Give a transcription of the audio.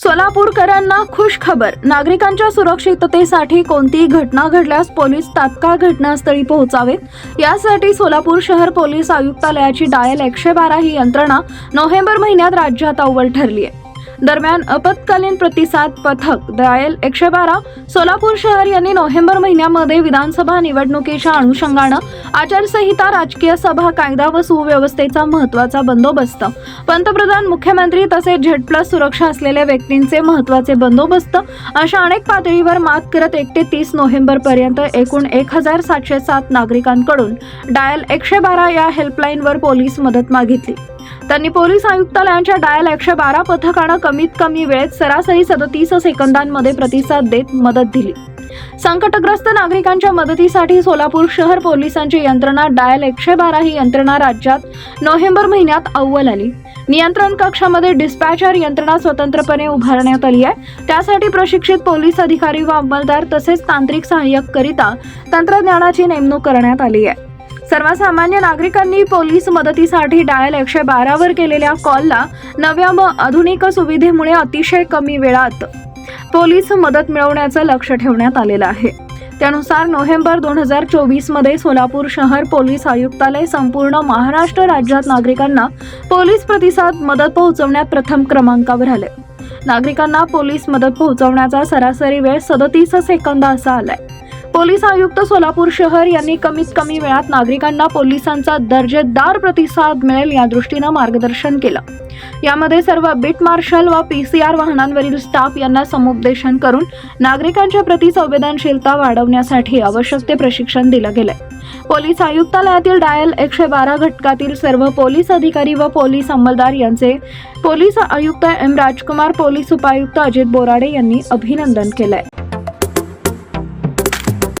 सोलापूरकरांना खुश खबर. नागरिकांच्या सुरक्षिततेसाठी कोणतीही घटना घडल्यास पोलीस तात्काळ घटनास्थळी पोहोचावेत यासाठी सोलापूर शहर पोलीस आयुक्तालयाची डायल एकशे बारा ही यंत्रणा नोव्हेंबर महिन्यात राज्यात अव्वल ठरली आहे दरम्यान आपत्कालीन प्रतिसाद पथक डायल एकशे बारा सोलापूर शहर यांनी नोव्हेंबर महिन्यामध्ये विधानसभा निवडणुकीच्या अनुषंगानं आचारसंहिता राजकीय सभा कायदा व सुव्यवस्थेचा महत्त्वाचा बंदोबस्त. पंतप्रधान मुख्यमंत्री तसेच झेड प्लस सुरक्षा असलेल्या व्यक्तींचे महत्त्वाचे बंदोबस्त अशा अनेक पातळीवर मात करत एक ते तीस नोव्हेंबर पर्यंत एकूण एक हजार सातशे सात नागरिकांकडून डायल एकशे बारा या हेल्पलाईनवर पोलीस मदत मागितली. त्यांनी पोलीस आयुक्तालयांच्या डायल एकशे बारा पथकानं कमीत कमी वेळेत सरासरी सदतीस सेकंदांमध्ये प्रतिसाद देत मदत दिली. संकटग्रस्त नागरिकांच्या मदतीसाठी सोलापूर शहर पोलिसांची यंत्रणा डायल एकशे बारा ही यंत्रणा राज्यात नोव्हेंबर महिन्यात अव्वल आली. नियंत्रण कक्षामध्ये डिस्पॅचर यंत्रणा स्वतंत्रपणे उभारण्यात आली आहे. त्यासाठी प्रशिक्षित पोलीस अधिकारी व अंमलदार तसेच तांत्रिक सहाय्यक करिता तंत्रज्ञानाची नेमणूक करण्यात आली आहे. सर्वसामान्य नागरिकांनी पोलीस मदतीसाठी डायल एकशे बारावर केलेल्या कॉलला नव्या व आधुनिक सुविधेमुळे अतिशय कमी वेळात पोलीस मदत मिळवण्याचं लक्ष ठेवण्यात आलेलं आहे. त्यानुसार नोव्हेंबर दोन हजार चोवीसमध्ये सोलापूर शहर पोलीस आयुक्तालय संपूर्ण महाराष्ट्र राज्यात नागरिकांना पोलीस प्रतिसाद मदत पोहोचवण्यात प्रथम क्रमांकावर आले. नागरिकांना पोलीस मदत पोहोचवण्याचा सरासरी वेळ सदतीस सेकंद असा आलाय. पोलीस आयुक्त सोलापूर शहर यांनी कमीत कमी वेळात नागरिकांना पोलिसांचा दर्जेदार प्रतिसाद मिळेल या दृष्टीनं मार्गदर्शन केलं. यामध्ये सर्व बीट मार्शल व पी सी आर वाहनांवरील स्टाफ यांना समुपदेशन करून नागरिकांच्या प्रति संवेदनशीलता वाढवण्यासाठी आवश्यक ते प्रशिक्षण दिलं गेलंय. पोलीस आयुक्तालयातील डायल एकशे बारा घटकातील सर्व पोलीस अधिकारी व पोलीस अंमलदार यांचे पोलीस आयुक्त एम राजकुमार पोलीस उपायुक्त अजित बोराडे यांनी अभिनंदन केलंय.